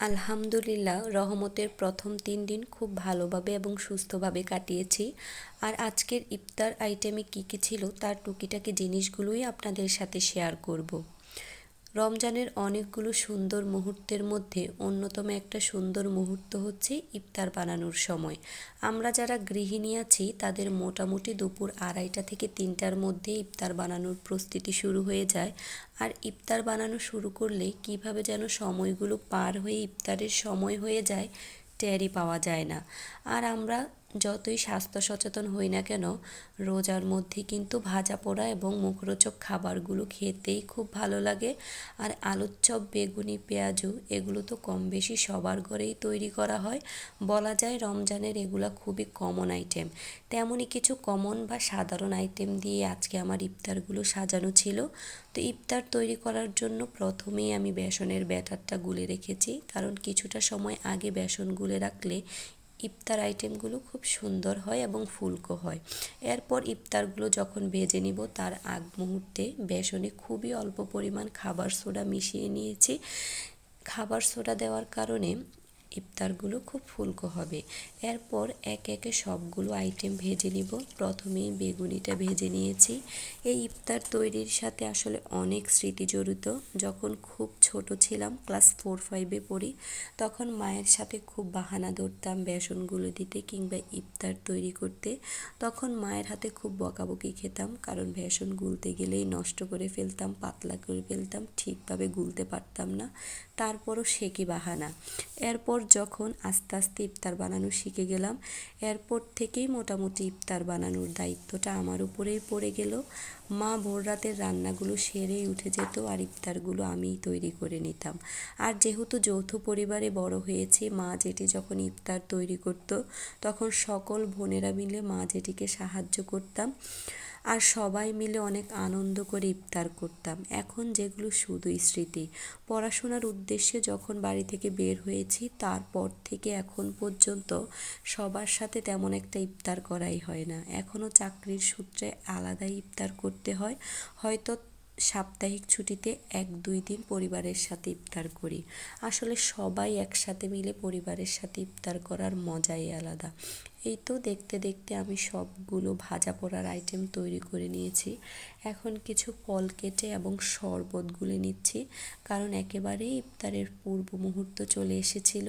আলহামদুলিল্লাহ, রহমতের প্রথম তিন দিন খুব ভালোভাবে এবং সুস্থভাবে কাটিয়েছি। আর আজকের ইফতার আইটেমে কী কী ছিল তার টুকিটাকি জিনিসগুলোই আপনাদের সাথে শেয়ার করব। রমজানের অনেকগুলো সুন্দর মুহূর্তের মধ্যে অন্যতম একটা সুন্দর মুহূর্ত হচ্ছে ইফতার বানানোর সময়। আমরা যারা গৃহিণী আছি, তাদের মোটামুটি দুপুর আড়াইটা থেকে তিনটার মধ্যে ইফতার বানানোর প্রস্তুতি শুরু হয়ে যায়। আর ইফতার বানানো শুরু করলে কীভাবে যেন সময়গুলো পার হয়ে ইফতারের সময় হয়ে যায়, টেরই পাওয়া যায় না। আর আমরা যতই স্বাস্থ্য সচেতন হই না কেন, রোজার মধ্যে কিন্তু ভাজা পোড়া এবং মুখরোচক খাবারগুলো খেতেই খুব ভালো লাগে। আর আলুর চপ, বেগুনি, পেঁয়াজু এগুলো তো কম বেশি সবার ঘরেই তৈরি করা হয়। বলা যায় রমজানের এগুলো খুবই কমন আইটেম তেমনই কিছু কমন বা সাধারণ আইটেম দিয়ে আজকে আমার ইফতারগুলো সাজানো ছিল। তো ইফতার তৈরি করার জন্য প্রথমেই আমি বেসনের ব্যাটারটা গুলে রেখেছি। কারণ কিছুটা সময় আগে বেসন গুলে রাখলে ইফতার আইটেমগুলো খুব সুন্দর হয় এবং ফুলকো হয়। এরপর ইফতারগুলো যখন ভেজে নিব, তার আগ মুহূর্তে বেসনে খুবই অল্প পরিমাণ খাবার সোডা মিশিয়ে নিয়েছি। খাবার সোডা দেওয়ার কারণে ইফতারগুলো খুব ফুলকো হবে। এরপর এক একে সবগুলো আইটেম ভেজে নিব। প্রথমেই বেগুনিটা ভেজে নিয়েছি। এই ইফতার তৈরির সাথে আসলে অনেক স্মৃতি জড়িত। যখন খুব ছোট ছিলাম, ক্লাস ফোর, ফাইভে পড়ি, তখন মায়ের সাথে খুব বাহানা ধরতাম বেসনগুলো দিতে কিংবা ইফতার তৈরি করতে। তখন মায়ের হাতে খুব বকাবকি খেতাম, কারণ বেসন গুলতে গেলেই নষ্ট করে ফেলতাম, পাতলা করে ফেলতাম, ঠিকভাবে গুলতে পারতাম না। তারপরও কি বাহানা? এরপর যখন আস্তে আস্তে ইফতার বানানো শিখে গেলাম, এরপর থেকেই মোটামুটি ইফতার বানানোর দায়িত্বটা আমার উপরেই পড়ে গেল। মা ভোর রাতের রান্নাগুলো সেরেই উঠে যেত আর ইফতারগুলো আমিই তৈরি করে নিতাম। আর যেহেতু যৌথ পরিবারে বড় হয়েছে, মা যেটি যখন ইফতার তৈরি করতো, তখন সকল বোনেরা মিলে মা যেটিকে সাহায্য করতাম আর সবাই মিলে অনেক আনন্দ করে ইফতার করতাম। এখন যেগুলো শুধুই স্মৃতি, পড়াশোনার উদ্দেশ্যে যখন বাড়ি থেকে বের হয়েছি, তারপর থেকে এখন পর্যন্ত সবার সাথে তেমন একটা ইফতার করাই হয় না। এখনও চাকরির সূত্রে আলাদাই ইফতার করতে হয়। হয়তো সাপ্তাহিক ছুটিতে এক দুই দিন পরিবারের সাথে ইফতার করি। আসলে সবাই একসাথে মিলে পরিবারের সাথে ইফতার করার মজাই আলাদা। এই তো দেখতে দেখতে আমি সবগুলো ভাজা পোড়ার আইটেম তৈরি করে নিয়েছি। এখন কিছু ফল কেটে এবং শরবত গুলে নিচ্ছি, কারণ একেবারেই ইফতারের পূর্ব মুহূর্ত চলে এসেছিল।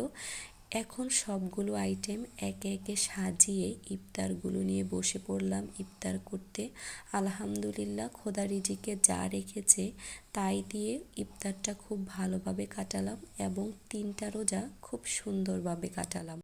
এখন সবগুলো আইটেম একে একে সাজিয়ে ইফতারগুলো নিয়ে বসে পড়লাম ইফতার করতে। আলহামদুলিল্লাহ খোদা রিজিকে যা রেখেছে তাই দিয়ে ইফতারটা খুব ভালোভাবে কাটালাম এবং তিনটা রোজা খুব সুন্দরভাবে কাটালাম।